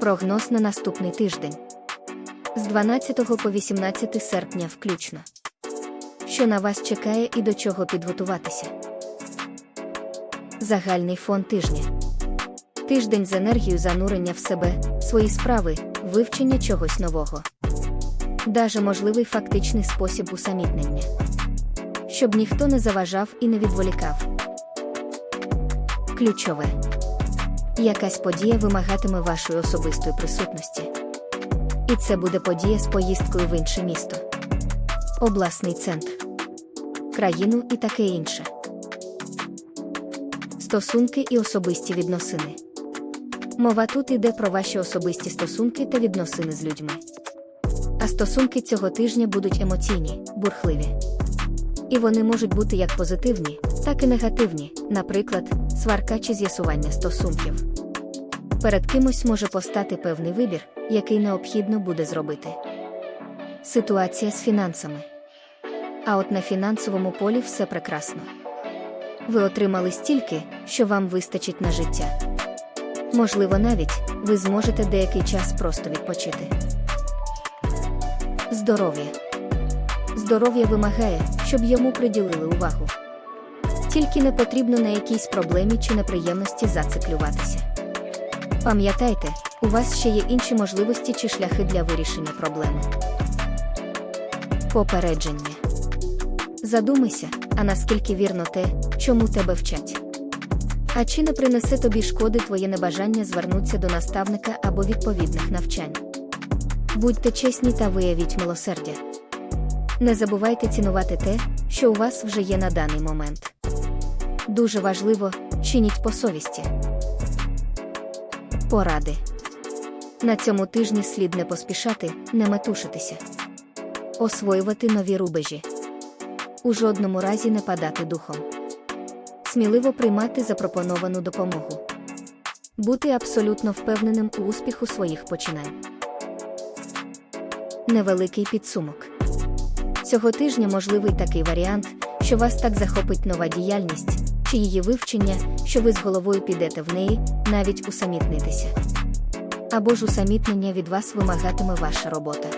Прогноз на наступний тиждень з 12 по 18 серпня включно. Що на вас чекає і до чого підготуватися? Загальний фон тижня. Тиждень з енергією занурення в себе, свої справи, вивчення чогось нового. Даже можливий фактичний спосіб усамітнення. Щоб ніхто не заважав і не відволікав. Ключове. Якась подія вимагатиме вашої особистої присутності. І це буде подія з поїздкою в інше місто, обласний центр, країну і таке інше. Стосунки і особисті відносини. Мова тут йде про ваші особисті стосунки та відносини з людьми. А стосунки цього тижня будуть емоційні, бурхливі. І вони можуть бути як позитивні, так і негативні, наприклад, сварка чи з'ясування стосунків. Перед кимось може постати певний вибір, який необхідно буде зробити. Ситуація з фінансами. А от на фінансовому полі все прекрасно. Ви отримали стільки, що вам вистачить на життя. Можливо, навіть ви зможете деякий час просто відпочити. Здоров'я. Здоров'я вимагає, щоб йому приділили увагу. Тільки не потрібно на якійсь проблемі чи неприємності зациклюватися. Пам'ятайте, у вас ще є інші можливості чи шляхи для вирішення проблеми. Попередження. Задумайся, а наскільки вірно те, чому тебе вчать. А чи не принесе тобі шкоди твоє небажання звернутися до наставника або відповідних навчань? Будьте чесні та виявіть милосердя. Не забувайте цінувати те, що у вас вже є на даний момент. Дуже важливо, чиніть по совісті. Поради. На цьому тижні слід не поспішати, не метушитися. Освоювати нові рубежі. У жодному разі не падати духом. Сміливо приймати запропоновану допомогу. Бути абсолютно впевненим у успіху своїх починань. Невеликий підсумок. Цього тижня можливий такий варіант, що вас так захопить нова діяльність чи її вивчення, що ви з головою підете в неї, навіть усамітнитися. Або ж усамітнення від вас вимагатиме ваша робота.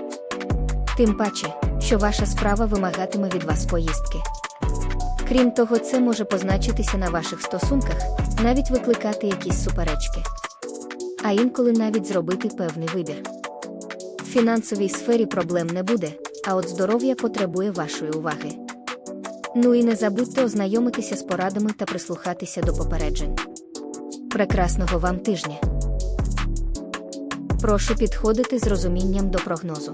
Тим паче, що ваша справа вимагатиме від вас поїздки. Крім того, це може позначитися на ваших стосунках, навіть викликати якісь суперечки. А інколи навіть зробити певний вибір. В фінансовій сфері проблем не буде, а от здоров'я потребує вашої уваги. Ну і не забудьте ознайомитися з порадами та прислухатися до попереджень. Прекрасного вам тижня! Прошу підходити з розумінням до прогнозу.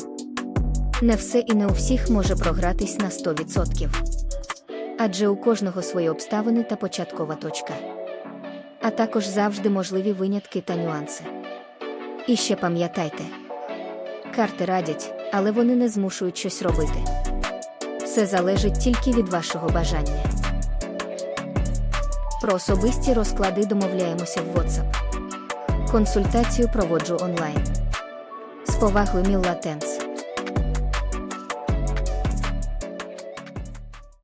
Не все і не у всіх може програтись на 100%. Адже у кожного свої обставини та початкова точка. А також завжди можливі винятки та нюанси. І ще пам'ятайте, карти радять, але вони не змушують щось робити. Все залежить тільки від вашого бажання. Про особисті розклади домовляємося в WhatsApp. Консультацію проводжу онлайн. З повагою Мілла Тенс.